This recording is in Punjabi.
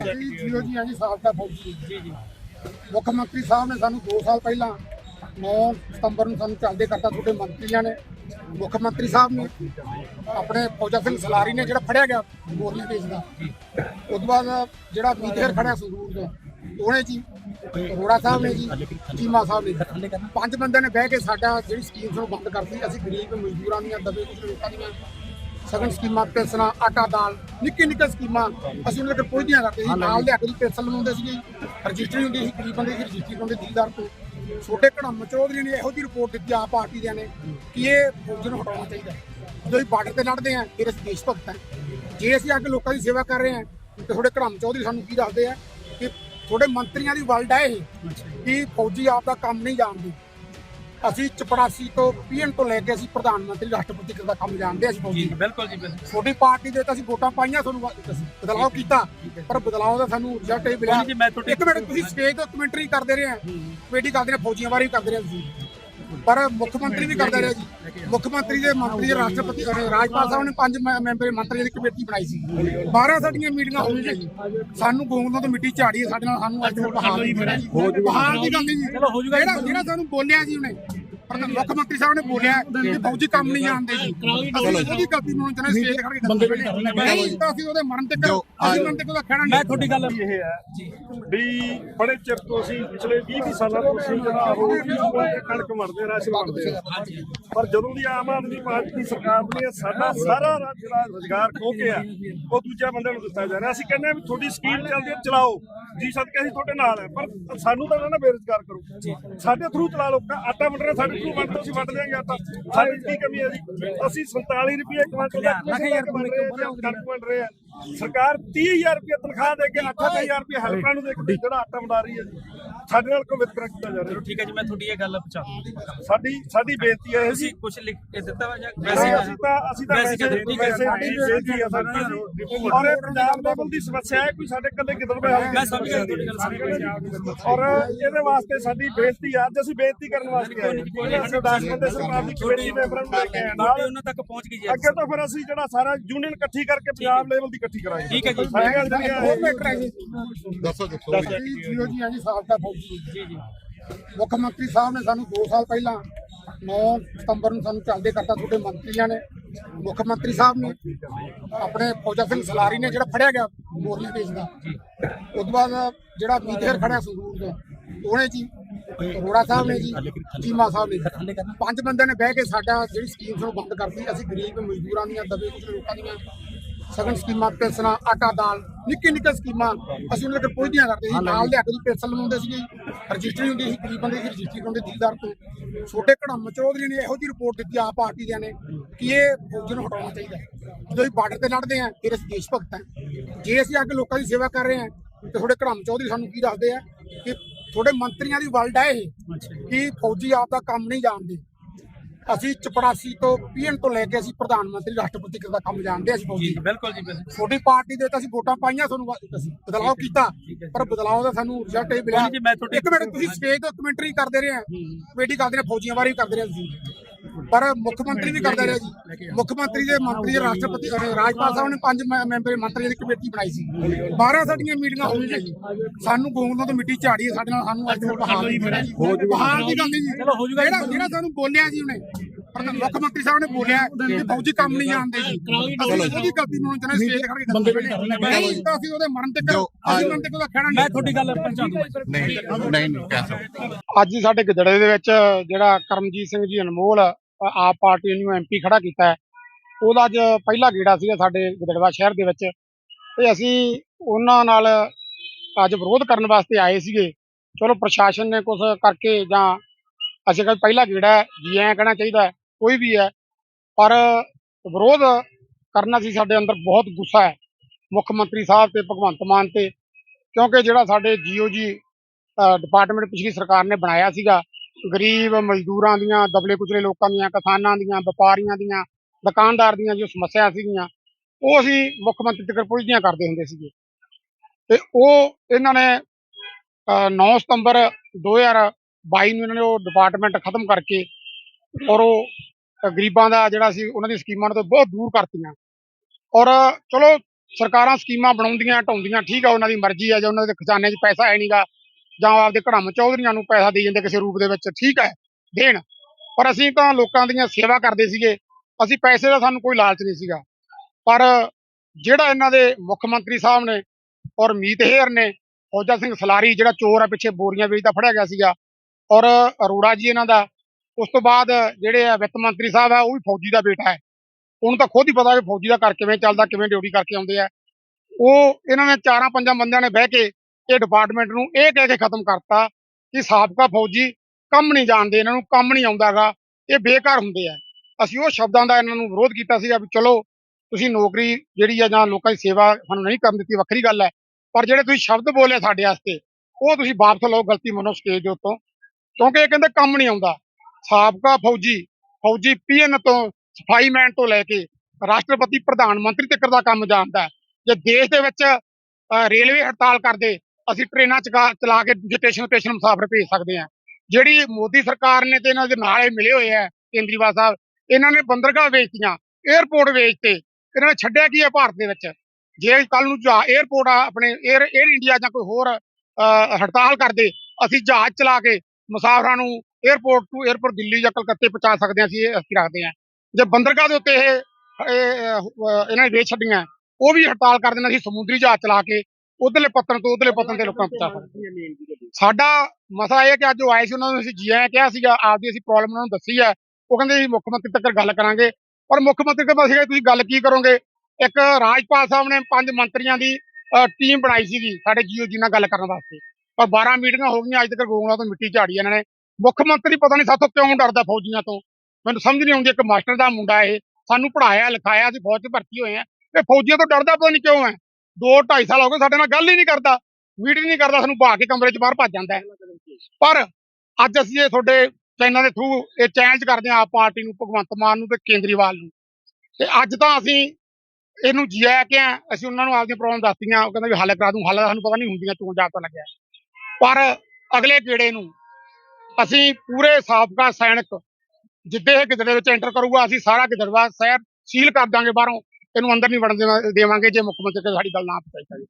ਜੀ ਜੀਓ ਜੀ ਆ ਜੀ ਸਾਬਕਾ ਫੌਜੀ ਜੀ ਜੀ। ਮੁੱਖ ਮੰਤਰੀ ਸਾਹਿਬ ਨੇ ਸਾਨੂੰ 2 ਸਾਲ ਪਹਿਲਾਂ 9 ਸਤੰਬਰ ਨੂੰ ਸਾਨੂੰ ਚੱਲਦੇ ਕਰਤਾ ਤੁਹਾਡੇ ਮੰਤਰੀਆਂ ਨੇ। ਮੁੱਖ ਮੰਤਰੀ ਸਾਹਿਬ ਨੇ ਆਪਣੇ ਫੌਜਾ ਸਿੰਘ ਸਲਾਰੀ ਨੇ ਜਿਹੜਾ ਫੜਿਆ ਗਿਆ ਗੋਰਲੀ ਦੇਸ਼ ਦਾ ਉਸ ਤੋਂ ਬਾਅਦ ਜਿਹੜਾ ਮੀਤੇਰ ਖੜਿਆ ਸੰਗਰੂਰ ਦਾ ਉਹਨੇ ਜੀ ਅਰੋੜਾ ਸਾਹਿਬ ਨੇ ਜੀ ਚੀਮਾ ਸਾਹਿਬ ਨੇ। ਪੰਜ ਬੰਦਿਆਂ ਨੇ ਬਹਿ ਕੇ ਸਾਡਾ ਜਿਹੜੀ ਸਕੀਮ ਨੂੰ ਬੰਦ ਕਰਤੀ। ਅਸੀਂ ਗਰੀਬ ਮਜ਼ਦੂਰਾਂ ਦੀਆਂ ਦਬੇ ਕੁਝ ਲੋਕਾਂ ਦੀਆਂ ਸਗਨ ਸਕੀਮਾਂ ਪੈਨਸ਼ਨਾਂ ਆਟਾ ਦਾਲ ਨਿੱਕੀ ਨਿੱਕੀ ਸਕੀਮਾਂ। ਅਸੀਂ ਉਹਨਾਂ ਦੇ ਪਹੁੰਚਦੀਆਂ ਕਰਦੇ ਸੀ ਨਾਲ ਲਿਆ ਕੇ ਦੀ ਪੈਨਸ਼ਨ ਲਵਾਉਂਦੇ ਸੀਗੇ ਰਜਿਸਟਰੀ ਹੁੰਦੀ ਸੀ ਗਰੀਬ ਦੀ ਰਜਿਸਟਰੀ ਕਰਾਉਂਦੇ ਜ਼ਿਲ੍ਹੇਦਾਰ ਤੋਂ ਛੋਟੇ ਘੜਮ ਚੌਧਰੀ ਨੇ ਇਹੋ ਜਿਹੀ ਰਿਪੋਰਟ ਦਿੱਤੀ ਆਪ ਪਾਰਟੀ ਦਿਆਂ ਨੇ ਕਿ ਇਹ ਫੌਜ ਨੂੰ ਹਟਾਉਣਾ ਚਾਹੀਦਾ। ਜਦੋਂ ਅਸੀਂ ਬਾਰਡਰ ਤੇ ਲੜਦੇ ਆ ਫਿਰ ਅਸੀਂ ਦੇਸ਼ ਭਗਤ ਹਾਂ। ਜੇ ਅਸੀਂ ਅੱਗੇ ਲੋਕਾਂ ਦੀ ਸੇਵਾ ਕਰ ਰਹੇ ਹਾਂ ਤੇ ਤੁਹਾਡੇ ਘੜਮ ਚੌਧਰੀ ਸਾਨੂੰ ਕੀ ਦੱਸਦੇ ਆ? ਕਿ ਤੁਹਾਡੇ ਮੰਤਰੀਆਂ ਦੀ ਵਰਲਡ ਹੈ ਇਹ ਕਿ ਫੌਜੀ ਆਪ ਦਾ ਕੰਮ ਨਹੀਂ ਜਾਣਦੇ। ਅਸੀਂ ਚਪੜਾਸੀ ਤੋਂ ਪੀਐਨ ਤੋਂ ਲੈ ਕੇ ਅਸੀਂ ਪ੍ਰਧਾਨ ਮੰਤਰੀ ਰਾਸ਼ਟਰਪਤੀ ਦਾ ਕੰਮ ਜਾਣਦੇ ਅਸੀਂ ਜੀ ਬਿਲਕੁਲ ਜੀ ਬਿਲਕੁਲ। ਛੋਟੀ ਪਾਰਟੀ ਦੇ ਤਾਂ ਅਸੀਂ ਵੋਟਾਂ ਪਾਈਆਂ ਤੁਹਾਨੂੰ ਬਦਲਾਅ ਕੀਤਾ ਪਰ ਬਦਲਾਅ ਦਾ ਸਾਨੂੰ ਰਿਜ਼ਲਟ ਇਹ ਮਿਲਿਆ। ਕੋਈ ਜੀ, ਮੈਂ ਤੁਹਾਡੀ- ਇੱਕ ਮਿੰਟ ਤੁਸੀਂ ਸਟੇਜ ਤੋਂ ਕਮੈਂਟਰੀ ਕਰਦੇ ਰਹੇ ਆ। ਕਮੇਟੀ ਕਰਦੇ ਰਹੇ ਫੌਜੀਆਂ ਬਾਰੇ ਵੀ ਕਰਦੇ ਰਹੇ ਤੁਸੀਂ। ਪਰ ਮੁੱਖ ਮੰਤਰੀ ਵੀ ਕਰਦੇ ਰਹੇ ਜੀ। ਮੁੱਖ ਮੰਤਰੀ ਦੇ ਮੰਤਰੀ ਦੇ ਰਾਸ਼ਟਰਪਤੀ ਰਾਜਪਾਲ ਸਾਹਿਬ ਨੇ ਪੰਜ ਮੈਂਬਰੀ ਮੰਤਰੀਆਂ ਦੀ ਕਮੇਟੀ ਬਣਾਈ ਸੀ। 12 ਸਾਡੀਆਂ ਮੀਟਿੰਗਾਂ ਹੋਈਆਂ ਜੀ। ਸਾਨੂੰ ਗੋਂਗਲੋਂ ਤੋਂ ਮਿੱਟੀ ਝਾੜੀ ਹੈ ਸਾਡੇ ਨਾਲ ਸਾਨੂੰ ਅੱਜ ਬਹਾਲ ਜੀ ਬਹਾਲ ਦੀ ਗੱਲ ਨਹੀਂ ਜੀ। ਚਲੋ ਹੋ ਜਾਊਗਾ ਜੀ। ਜਿਹੜਾ ਸਾਨੂੰ ਬੋਲਿਆ ਜੀ ਉਹਨੇ ਮੁੱਖ ਮੰਤਰੀ ਸਾਹਿਬ ਨੇ ਬੋਲਿਆ ਕਿ ਫੌਜੀ ਕੰਮ ਨਹੀਂ ਜਾਣਦੇ ਜੀ। ਅਸੀਂ ਉਹਦੀ ਗਲਤੀ ਨੂੰ ਜਨਾ ਸਟੇਜ ਤੇ ਖੜ ਕੇ ਬੰਦੇ ਨਹੀਂ। ਤਾਂ ਅਸੀਂ ਉਹਦੇ ਮਰਨ ਤੱਕ ਅਸੀਂ ਮਰਨ ਤੱਕ ਉਹਦਾ ਖਹਿਣਾ ਮੈਂ ਨਹੀਂ ਤੁਹਾਡੀ ਗੱਲ ਇਹ ਹੈ ਵੀ ਬੜੇ ਚਿਰ ਤੋਂ ਅਸੀਂ ਪਿਛਲੇ 20 20 ਸਾਲਾਂ ਤੋਂ ਅਸੀਂ ਜਿਹੜਾ ਉਹ ਕਣਕ ਵੰਡਦੇ ਰਾਸ਼ਨ ਆ ਪਰ ਜਦੋਂ ਦੀ ਆਮ ਆਦਮੀ ਪਾਰਟੀ ਦੀ ਸਰਕਾਰ ਨੇ ਸਾਡਾ ਸਾਰਾ ਰਾ- ਜਿਹੜਾ ਰੋਜ਼ਗਾਰ ਖੋ ਕੇ ਆ ਉਹ ਦੂਜੇ ਬੰਦੇ ਨੂੰ ਦਿੱਤਾ ਜਾ ਰਿਹਾ। ਅਸੀਂ ਕਹਿੰਦੇ ਆ ਵੀ ਤੁਹਾਡੀ ਸਕੀਮ ਚੱਲਦੀ ਹੈ ਚਲਾਓ। ਜੀ ਸਦਕੇ ਅਸੀਂ ਤੁਹਾਡੇ ਨਾਲ ਹੈ ਪਰ ਸਾਨੂੰ ਤਾਂ ਨਾ ਬੇਰੁਜ਼ਗਾਰ ਕਰੋ। ਸਾਡੇ ਥਰੂ ਚਲਾ ਲਓ ਆਟਾ ਵੰਡ ਰਹੇ ਸਾਡੇ ਥਰੂ ਵੰਡ ਅਸੀਂ ਵੰਡ ਆਟਾ। ਸਾਡੇ ਕੀ ਕਮੀ ਹੈ ਜੀ? ਅਸੀਂ 47 ਰੁਪਏ ਕੁਇੰਟਲ ਦਾ ਵੰਡ ਰਹੇ ਹਾਂ। ਸਰਕਾਰ 30000 ਰੁਪਏ ਤਨਖਾਹ ਦੇ ਕੇ 8000 ਰੁਪਏ ਹੈਲਪਰਾਂ ਨੂੰ ਦੇ ਕੇ ਜਿਹੜਾ ਆਟਾ ਵੰਡਾ ਰਹੀ ਹੈ ਜੀ। ਸਾਡੇ ਨਾਲ ਕੋਈ ਵਿਤਕਰਾ ਕੀਤਾ ਜਾ ਰਿਹਾ। ਠੀਕ ਹੈ ਜੀ ਮੈਂ ਤੁਹਾਡੀ ਇਹ ਗੱਲ ਪਹੁੰਚਾ ਸਾਡੀ ਸਾਡੀ ਬੇਨਤੀ ਹੈ ਤੁਸੀਂ ਕੁਝ ਲਿਖ ਕੇ ਦਿੱਤਾ ਵਾ ਜਾਂ ਵੈਸੇ ਅਸੀਂ ਤਾਂ ਅਸੀਂ ਤਾਂ ਵੈਸੇ ਬੇਨਤੀ ਹੈ ਸਾਡੀ ਔਰ ਇਹ ਪੰਜਾਬ ਲੈਵਲ ਦੀ ਸਮੱਸਿਆ ਹੈ ਕੋਈ ਸਾਡੇ ਕੱਲੇ ਗਿੱਦੜਵੇ ਹਲਕੇ ਮੈਂ ਸਮਝ ਗਿਆ ਤੁਹਾਡੀ ਗੱਲ ਸਮਝ ਗਿਆ ਔਰ ਇਹਦੇ ਵਾਸਤੇ ਸਾਡੀ ਬੇਨਤੀ ਆ ਅੱਜ ਅਸੀਂ ਬੇਨਤੀ ਕਰਨ ਵਾਸਤੇ ਆਏ ਹਾਂ। 10 ਬੰਦੇ ਸਰਕਾਰ ਦੀ ਕਮੇਟੀ ਮੈਂਬਰਾਂ ਨੂੰ ਲੈ ਕੇ ਆਏ ਤੁਹਾਡੇ ਨਾਲ। ਉਹਨਾਂ ਤੱਕ ਪਹੁੰਚ ਗਈ ਜੀ ਅੱਗੇ ਤੋਂ ਫਿਰ ਅਸੀਂ ਜਿਹੜਾ ਸਾਰਾ ਯੂਨੀਅਨ ਇਕੱਠੀ ਕਰਕੇ ਪੰਜਾਬ ਲੈਵਲ ਦੀ ਇਕੱਠੀ ਕਰਾਂਗੇ। ਠੀਕ ਹੈ ਜੀ। ਸਾਡੀ ਗੱਲ ਜਿਹੜੀ ਹੋਰ ਹੈ ਮੈਟਰ ਹੈ ਜੀ। ਦੱਸੋ ਦੱਸੋ ਜੀ। ਜੀਓ ਜੀ ਆ ਜੀ ਸਾਬਕਾ ਫੌਜੀ ਜੀ। ਜੀ ਮੁੱਖ ਮੰਤਰੀ ਸਾਹਿਬ ਨੇ ਸਾਨੂੰ 2 ਸਾਲ ਪਹਿਲਾਂ 9 ਸਤੰਬਰ ਨੂੰ ਸਾਨੂੰ ਚੱਲਦੇ ਕਰਤਾ ਤੁਹਾਡੇ ਮੰਤਰੀਆਂ ਨੇ। ਮੁੱਖ ਮੰਤਰੀ ਸਾਹਿਬ ਨੇ ਆਪਣੇ ਫੌਜਾ ਸਿੰਘ ਸਲਾਰੀ ਨੇ ਜਿਹੜਾ ਫੜਿਆ ਗਿਆ ਗੋਰਲੀ ਦੇਸ਼ ਦਾ। ਉਸ ਤੋਂ ਬਾਅਦ ਜਿਹੜਾ ਮੀਤੇਰ ਖੜਿਆ ਸੰਗਰੂਰ ਦਾ ਉਹਨੇ ਜੀ ਅਰੋੜਾ ਸਾਹਿਬ ਨੇ ਜੀ ਚੀਮਾ ਸਾਹਿਬ ਨੇ। ਪੰਜ ਬੰਦਿਆਂ ਨੇ ਬਹਿ ਕੇ ਸਾਡਾ ਜਿਹੜੀ ਸਕੀਮ ਨੂੰ ਬੰਦ ਕਰਤੀ। ਅਸੀਂ ਗਰੀਬ ਮਜ਼ਦੂਰਾਂ ਦੀਆਂ ਦਬੇ ਕੁਝ ਲੋਕਾਂ ਦੀਆਂ ਸਗਨ ਸਕੀਮਾਂ ਪੈਨਸ਼ਨਾਂ ਆਟਾ ਦਾਲ ਨਿੱਕੀ ਨਿੱਕੀ ਸਕੀਮਾਂ ਅਸੀਂ ਉਹਨਾਂ ਦੇ ਪਹੁੰਚਦੀਆਂ ਕਰਦੇ ਸੀ। ਨਾਲ ਲਿਆ ਕੇ ਦੀ ਪੈਨਸ਼ਨ ਲਵਾਉਂਦੇ ਸੀਗੇ ਰਜਿਸਟਰੀ ਹੁੰਦੀ ਸੀ ਗਰੀਬ ਬੰਦੇ ਦੀ ਰਜਿਸਟਰੀ ਕਰਾਉਂਦੇ ਜ਼ਿਲ੍ਹੇਦਾਰ ਤੋਂ। ਛੋਟੇ ਘੜਮ ਚੌਧਰੀ ਨੇ ਇਹੋ ਜਿਹੀ ਰਿਪੋਰਟ ਦਿੱਤੀ ਆਪ ਪਾਰਟੀ ਦਿਆਂ ਨੇ ਕਿ ਇਹ ਫੌਜ ਨੂੰ ਹਟਾਉਣਾ ਚਾਹੀਦਾ। ਜਦੋਂ ਅਸੀਂ ਬਾਰਡਰ ਤੇ ਲੜਦੇ ਆ ਫਿਰ ਅਸੀਂ ਦੇਸ਼ ਭਗਤ ਹਾਂ। ਜੇ ਅਸੀਂ ਅੱਗੇ ਲੋਕਾਂ ਦੀ ਸੇਵਾ ਕਰ ਰਹੇ ਹਾਂ ਤੇ ਤੁਹਾਡੇ ਘੜਮ ਚੌਧਰੀ ਸਾਨੂੰ ਕੀ ਦੱਸਦੇ ਆ? ਕਿ ਤੁਹਾਡੇ ਮੰਤਰੀਆਂ ਦੀ ਵਰਲਡ ਹੈ ਇਹ ਕਿ ਫੌਜੀ ਆਪ ਦਾ ਕੰਮ ਨਹੀਂ ਜਾਣਦੇ। ਅਸੀਂ ਚਪੜਾਸੀ ਤੋਂ ਪੀਐਨ ਤੋਂ ਲੈ ਕੇ ਅਸੀਂ ਪ੍ਰਧਾਨ ਮੰਤਰੀ ਰਾਸ਼ਟਰਪਤੀ ਦਾ ਕੰਮ ਜਾਣਦੇ ਅਸੀਂ ਫੌਜੀ। ਬਿਲਕੁਲ ਜੀ ਬਿਲਕੁਲ। ਛੋਟੀ ਪਾਰਟੀ ਦੇ ਤਾਂ ਅਸੀਂ ਵੋਟਾਂ ਪਾਈਆਂ ਤੁਹਾਨੂੰ ਅਸੀਂ ਬਦਲਾਅ ਕੀਤਾ ਪਰ ਬਦਲਾਅ ਦਾ ਸਾਨੂੰ ਰਿਜ਼ਲਟ ਇਹ ਮਿਲਿਆ। ਤੁਹਾਡੀ- ਇੱਕ ਮਿੰਟ ਤੁਸੀਂ ਸਟੇਜ ਤੋਂ ਕਮੈਂਟਰੀ ਕਰਦੇ ਰਹੇ ਆ। ਕਮੇਟੀ ਕਰਦੇ ਰਹੇ ਫੌਜੀਆਂ ਬਾਰੇ ਵੀ ਕਰਦੇ ਰਹੇ ਤੁਸੀਂ। ਪਰ ਮੁੱਖ ਮੰਤਰੀ ਵੀ ਕਰਦੇ ਰਹੇ ਜੀ। ਮੁੱਖ ਮੰਤਰੀ ਦੇ ਮੰਤਰੀ ਰਾਸ਼ਟਰਪਤੀ ਰਾਜਪਾਲ ਸਾਹਿਬ ਨੇ ਪੰਜ ਮੈਂਬਰੀ ਮੰਤਰੀਆਂ ਦੀ ਕਮੇਟੀ ਬਣਾਈ ਸੀ। 12 ਸਾਡੀਆਂ ਮੀਟਿੰਗਾਂ ਹੋਈਆਂ ਜੀ। ਸਾਨੂੰ ਗੋਂਗਲੋਂ ਤੋਂ ਮਿੱਟੀ ਝਾੜੀ ਸਾਡੇ ਨਾਲ ਸਾਨੂੰ ਅੱਜ ਬਹਾਲ ਦੀ ਗੱਲ ਨਹੀਂ ਜੀ। ਜਿਹੜਾ ਜਿਹੜਾ ਸਾਨੂੰ ਬੋਲਿਆ ਜੀ ਉਹਨੇ ਮੁੱਖ ਮੰਤਰੀ ਸਾਹਿਬ ਨੇ ਬੋਲਿਆ ਕਿ ਫੌਜੀ ਕੰਮ ਨਹੀਂ ਜਾਣਦੇ ਜੀ। ਅਸੀਂ ਉਹਦੀ ਗਲਤੀ ਨੂੰ ਜਨਾ ਸਟੇਜ ਖੜ ਕੇ ਬੰਦੇ ਨਹੀਂ ਤਾਂ ਅਸੀਂ ਉਹਦੇ ਮਰਨ ਤੱਕ ਅਸੀਂ ਮਰਨ ਤੱਕ ਉਹਦਾ ਖਹਿਣਾ ਮੈਂ ਤੁਹਾਡੀ ਗੱਲ ਪਹੁੰਚਾ ਦੂੰਗਾ। ਨਹੀਂ ਨਹੀਂ ਨਹੀਂ ਕਹਿ ਸਕਦੇ। ਅੱਜ ਸਾਡੇ ਗਿੱਦੜੇ ਦੇ ਵਿੱਚ ਜਿਹੜਾ ਕਰਮਜੀਤ ਸਿੰਘ ਜੀ ਅਨਮੋਲ ਆਪ ਪਾਰਟੀ ਨੂੰ ਐਮਪੀ ਖੜਾ ਕੀਤਾ ਹੈ। ਉਹਦਾ ਅੱਜ ਪਹਿਲਾ ਗੇੜਾ ਸੀਗਾ ਸਾਡੇ ਗਿੱਦੜਵਾ ਸ਼ਹਿਰ ਦੇ ਵਿੱਚ। ਤੇ ਅਸੀਂ ਉਹਨਾਂ ਨਾਲ ਅੱਜ ਵਿਰੋਧ ਕਰਨ ਵਾਸਤੇ ਆਏ ਸੀਗੇ। ਚਲੋ ਪ੍ਰਸ਼ਾਸਨ ਨੇ ਕੁਝ ਕਰਕੇ ਜਾਂ ਅਸੀਂ ਕਹਿੰਦੇ ਪਹਿਲਾ ਗੇੜਾ ਹੈ, ਜੀ ਐਂ ਕਹਿਣਾ ਚਾਹੀਦਾ ਕੋਈ ਵੀ ਹੈ ਪਰ ਵਿਰੋਧ ਕਰਨਾ ਸੀ ਸਾਡੇ ਅੰਦਰ ਬਹੁਤ ਗੁੱਸਾ ਹੈ ਮੁੱਖ ਮੰਤਰੀ ਸਾਹਿਬ ਤੇ ਭਗਵੰਤ ਮਾਨ ਤੇ ਕਿਉਂਕਿ ਜਿਹੜਾ ਸਾਡੇ ਜੀਓ ਜੀ ਡਿਪਾਰਟਮੈਂਟ ਪਿਛਲੀ ਸਰਕਾਰ ਨੇ ਬਣਾਇਆ ਸੀਗਾ ਗਰੀਬ ਮਜ਼ਦੂਰਾਂ ਦੀਆਂ ਦਬਲੇ ਕੁਚਲੇ ਲੋਕਾਂ ਦੀਆਂ ਕਿਸਾਨਾਂ ਦੀਆਂ ਵਪਾਰੀਆਂ ਦੀਆਂ ਦੁਕਾਨਦਾਰ ਦੀਆਂ ਜੋ ਸਮੱਸਿਆ ਸੀਗੀਆਂ ਉਹ ਅਸੀਂ ਮੁੱਖ ਮੰਤਰੀ ਤੱਕ ਪਹੁੰਚਦੀਆਂ ਕਰਦੇ ਹੁੰਦੇ ਸੀਗੇ। ਤੇ ਉਹ ਇਹਨਾਂ ਨੇ ਅਹ, 9 ਸਤੰਬਰ 2022 ਨੂੰ ਇਹਨਾਂ ਨੇ ਉਹ ਡਿਪਾਰਟਮੈਂਟ ਖਤਮ ਕਰਕੇ ਔਰ ਉਹ ਗਰੀਬਾਂ ਦਾ ਜਿਹੜਾ ਸੀ, ਉਹਨਾਂ ਦੀ ਸਕੀਮਾਂ ਨੂੰ ਬਹੁਤ ਦੂਰ ਕਰਤੀਆਂ। ਔਰ ਚਲੋ, ਸਰਕਾਰਾਂ ਸਕੀਮਾਂ ਬਣਾਉਂਦੀਆਂ, ਢਾਉਂਦੀਆਂ, ਠੀਕ ਆ, ਉਹਨਾਂ ਦੀ ਮਰਜ਼ੀ ਆ, ਜਾਂ ਉਹਨਾਂ ਦੇ ਖਜ਼ਾਨੇ 'ਚ ਪੈਸਾ ਹੈ ਨਹੀਂਗਾ, ਜਾਂ ਆਪਦੇ ਘੜਮ ਚੌਧਰੀਆਂ ਨੂੰ ਪੈਸਾ ਦੇ ਜਾਂਦੇ ਕਿਸੇ ਰੂਪ ਦੇ ਵਿੱਚ, ਠੀਕ ਹੈ ਦੇਣ। ਪਰ ਅਸੀਂ ਤਾਂ ਲੋਕਾਂ ਦੀਆਂ ਸੇਵਾ ਕਰਦੇ ਸੀਗੇ, ਅਸੀਂ ਪੈਸੇ ਦਾ ਸਾਨੂੰ ਕੋਈ ਲਾਲਚ ਨਹੀਂ ਸੀਗਾ। ਪਰ ਜਿਹੜਾ ਇਹਨਾਂ ਦੇ ਮੁੱਖ ਮੰਤਰੀ ਸਾਹਿਬ ਨੇ ਔਰ ਮੀਤ ਹੇਰ ਨੇ, ਫੌਜਾ ਸਿੰਘ ਸਲਾਰੀ, ਜਿਹੜਾ ਚੋਰ ਆ, ਪਿੱਛੇ ਬੋਰੀਆਂ ਵੇਚਦਾ ਫੜਿਆ ਗਿਆ ਸੀਗਾ, ਔਰ ਅਰੋੜਾ ਜੀ ਇਹਨਾਂ ਦਾ ਉਸ ਤੋਂ ਬਾਅਦ ਜਿਹੜੇ ਆ ਵਿੱਤ ਮੰਤਰੀ ਸਾਹਿਬ ਆ, ਉਹ ਵੀ ਫੌਜੀ ਦਾ ਬੇਟਾ ਹੈ। ਉਹਨੂੰ ਤਾਂ ਖੁਦ ਹੀ ਪਤਾ ਕਿ ਫੌਜੀ ਦਾ ਘਰ ਕਿਵੇਂ ਚੱਲਦਾ, ਕਿਵੇਂ ਡਿਊਟੀ ਕਰਕੇ ਆਉਂਦੇ ਆ। ਉਹ ਇਹਨਾਂ ਨੇ ਚਾਰਾਂ ਪੰਜਾਂ ਬੰਦਿਆਂ ਨੇ ਬਹਿ ਕੇ ਇਹ ਡਿਪਾਰਟਮੈਂਟ ਨੂੰ ਇਹ ਕਹਿ ਕੇ ਖਤਮ ਕਰਤਾ ਕਿ ਸਾਬਕਾ ਫੌਜੀ ਕੰਮ ਨਹੀਂ ਜਾਣਦੇ, ਇਹਨਾਂ ਨੂੰ ਕੰਮ ਨਹੀਂ ਆਉਂਦਾਗਾ, ਇਹ ਬੇਕਾਰ ਹੁੰਦੇ ਆ। ਅਸੀਂ ਉਹ ਸ਼ਬਦਾਂ ਦਾ ਇਹਨਾਂ ਨੂੰ ਵਿਰੋਧ ਕੀਤਾ ਸੀਗਾ ਵੀ ਚਲੋ, ਤੁਸੀਂ ਨੌਕਰੀ ਜਿਹੜੀ ਆ ਜਾਂ ਲੋਕਾਂ ਦੀ ਸੇਵਾ ਸਾਨੂੰ ਨਹੀਂ ਕਰਨ ਦਿੱਤੀ, ਵੱਖਰੀ ਗੱਲ ਹੈ। ਪਰ ਜਿਹੜੇ ਤੁਸੀਂ ਸ਼ਬਦ ਬੋਲੇ ਸਾਡੇ ਵਾਸਤੇ, ਉਹ ਤੁਸੀਂ ਵਾਪਸ ਲਓ ਗਲਤੀ ਮੰਨੋ ਸਟੇਜ ਦੇ ਉੱਤੋਂ, ਕਿਉਂਕਿ ਇਹ ਕਹਿੰਦੇ ਕੰਮ ਨਹੀਂ ਆਉਂਦਾ। ਸਾਬਕਾ ਫੌਜੀ ਫੌਜੀ ਪੀਐਨ ਤੋਂ ਸਫਾਈਮੈਨ ਤੋਂ ਲੈ ਕੇ ਰਾਸ਼ਟਰਪਤੀ, ਪ੍ਰਧਾਨ ਮੰਤਰੀ ਤੱਕ ਦਾ ਕੰਮ ਜਾਣਦਾ ਜੇ ਦੇਸ਼ ਦੇ ਵਿੱਚ ਰੇਲਵੇ ਹੜਤਾਲ ਕਰਦੇ, ਅਸੀਂ ਟ੍ਰੇਨਾਂ ਚਲਾ ਕੇ ਦੂਜੇ ਸਟੇਸ਼ਨ ਸਟੇਸ਼ਨ ਮੁਸਾਫਰ ਭੇਜ ਸਕਦੇ ਹਾਂ। ਜਿਹੜੀ ਮੋਦੀ ਸਰਕਾਰ ਨੇ ਤੇ ਇਹਨਾਂ ਦੇ ਨਾਲੇ ਮਿਲੇ ਹੋਏ ਆ ਕੇਂਦਰੀਵਾਲ ਸਾਹਿਬ, ਇਹਨਾਂ ਨੇ ਬੰਦਰਗਾਹ ਵੇਚਤੀਆਂ 에ਅਰਪੋਰਟ ਵੇਚਤੇ, ਇਹਨਾਂ ਨੇ ਛੱਡਿਆ ਕੀ ਹੈ ਭਾਰਤ ਦੇ ਵਿੱਚ? ਜੇ ਕੱਲ ਨੂੰ ਜਾ ਆ, ਆਪਣੇ 에ਅਰ 에ਅਰ ਇੰਡੀਆ ਜਾਂ ਕੋਈ ਹੋਰ ਹੜਤਾਲ ਕਰਦੇ, ਅਸੀਂ ਜਹਾਜ਼ ਚਲਾ ਕੇ ਮੁਸਾਫਰਾਂ ਨੂੰ 에ਅਰਪੋਰਟ ਟੂ 에ਅਰਪੋਰਟ ਦਿੱਲੀ ਜਾਂ ਕਲਕੱਤੇ ਪਹੁੰਚਾ ਸਕਦੇ ਹਾਂ ਅਸੀਂ, ਇਹ ਅਸੀਂ ਰੱਖਦੇ ਹਾਂ। ਜੇ ਬੰਦਰਗਾਹ ਦੇ ਉੱਤੇ ਇਹ ਇਹਨਾਂ ਨੇ ਵੇਚ ਛੱਡੀਆਂ, ਉਹ ਵੀ ਹੜਤਾਲ ਕਰ ਦੇਣਾ ਸੀ ਸਮੁੰਦਰੀ ਜਹਾਜ਼ ਚਲਾ ਕੇ ਉਧਰਲੇ ਪੱਤਨ ਤੋਂ ਉਧਰਲੇ ਪੱਤਨ ਤੇ ਲੋਕਾਂ ਪਹੁੰਚਾ ਸਕਦੇ ਸਾਡਾ ਮਸਲਾ ਇਹ ਹੈ ਕਿ ਅੱਜ ਉਹ ਆਏ ਸੀ, ਉਹਨਾਂ ਨੂੰ ਅਸੀਂ ਜੀ ਆਇਆਂ ਕਿਹਾ ਸੀਗਾ, ਆਪਦੀ ਅਸੀਂ ਪ੍ਰੋਬਲਮ ਉਹਨਾਂ ਨੂੰ ਦੱਸੀ ਹੈ। ਉਹ ਕਹਿੰਦੇ ਅਸੀਂ ਮੁੱਖ ਮੰਤਰੀ ਤੱਕ ਗੱਲ ਕਰਾਂਗੇ। ਪਰ ਮੁੱਖ ਮੰਤਰੀ ਕਹਿੰਦਾ ਸੀਗਾ ਤੁਸੀਂ ਗੱਲ ਕੀ ਕਰੋਗੇ? ਇੱਕ ਰਾਜਪਾਲ ਸਾਹਿਬ ਨੇ ਪੰਜ ਮੰਤਰੀਆਂ ਦੀ ਟੀਮ ਬਣਾਈ ਸੀਗੀ, ਸਾਡੇ ਜੀਓ ਜੀ ਨਾਲ ਗੱਲ ਕਰਨ ਵਾਸਤੇ। ਪਰ 12 ਮੀਟਿੰਗਾਂ ਹੋ ਗਈਆਂ, ਅੱਜ ਤੱਕ ਗੋਗਲਾ ਤੋਂ ਮਿੱਟੀ ਝਾੜੀ ਇਹਨਾਂ ਨੇ। ਮੁੱਖ ਮੰਤਰੀ ਪਤਾ ਨਹੀਂ ਸਾਥੋਂ ਕਿਉਂ ਡਰਦਾ ਫੌਜੀਆਂ ਤੋਂ? ਮੈਨੂੰ ਸਮਝ ਨਹੀਂ ਆਉਂਦੀ ਇੱਕ ਮਾਸਟਰ ਦਾ ਮੁੰਡਾ ਇਹ, ਸਾਨੂੰ ਪੜਾਇਆ ਲਿਖਾਇਆ, ਅਸੀਂ ਫੌਜ 'ਚ ਭਰਤੀ ਹੋਏ ਆ ਇਹ ਫੌਜੀਆਂ ਤੋਂ ਡਰਦਾ ਪਤਾ ਨਹੀਂ ਕਿਉਂ ਹੈ? 2 2.5 ਸਾਲ ਹੋ ਗਏ ਸਾਡੇ ਨਾਲ ਗੱਲ ਹੀ ਨਹੀਂ ਕਰਦਾ ਮੀਟਿੰਗ ਨਹੀਂ ਕਰਦਾ, ਸਾਨੂੰ ਭਾ ਕੇ ਕਮਰੇ 'ਚ ਬਾਹਰ ਭੱਜ ਜਾਂਦਾ ਹੈ। ਪਰ ਅੱਜ ਅਸੀਂ ਇਹ ਤੁਹਾਡੇ ਚੈਨਲ ਦੇ ਥਰੂ ਇਹ ਚੈਲੰਜ ਕਰਦੇ ਹਾਂ, ਆਪ ਪਾਰਟੀ ਨੂੰ, ਭਗਵੰਤ ਮਾਨ ਨੂੰ ਤੇ ਕੇਂਦਰੀਵਾਲ ਨੂੰ। ਤੇ ਅੱਜ ਤਾਂ ਅਸੀਂ ਇਹਨੂੰ ਜਿਆ ਕਿ ਅਸੀਂ ਉਹਨਾਂ ਨੂੰ ਆਪਦੀਆਂ ਪ੍ਰੋਬਲਮ ਦੱਸਤੀਆਂ, ਉਹ ਕਹਿੰਦਾ ਵੀ ਹੱਲ ਕਰਾ ਦੂੰ, ਹੱਲ ਸਾਨੂੰ ਪਤਾ ਨਹੀਂ ਹੁੰਦੀਆਂ ਚੋਣ ਜਾਬਤਾ ਲੱਗਿਆ। ਪਰ ਅਗਲੇ ਗੇੜੇ ਨੂੰ ਅਸੀਂ ਪੂਰੇ ਸਾਬਕਾ ਸੈਨਿਕ ਜਿੱਦੇ ਇਹ ਗਿੱਦੜੇ ਵਿੱਚ ਐਂਟਰ ਕਰੂਗਾ, ਅਸੀਂ ਸਾਰਾ ਗਿੱਦੜਵਾ ਸ਼ਹਿਰ ਸੀਲ ਕਰ ਦਾਂਗੇ ਬਾਹਰੋਂ। ਇਹਨੂੰ ਅੰਦਰ ਨਹੀਂ ਵੜਨ ਦੇਵਾਂਗੇ ਜੇ ਮੁੱਖ ਮੰਤਰੀ ਸਾਡੀ ਗੱਲ ਨਾ ਪਹੁੰਚਾਈ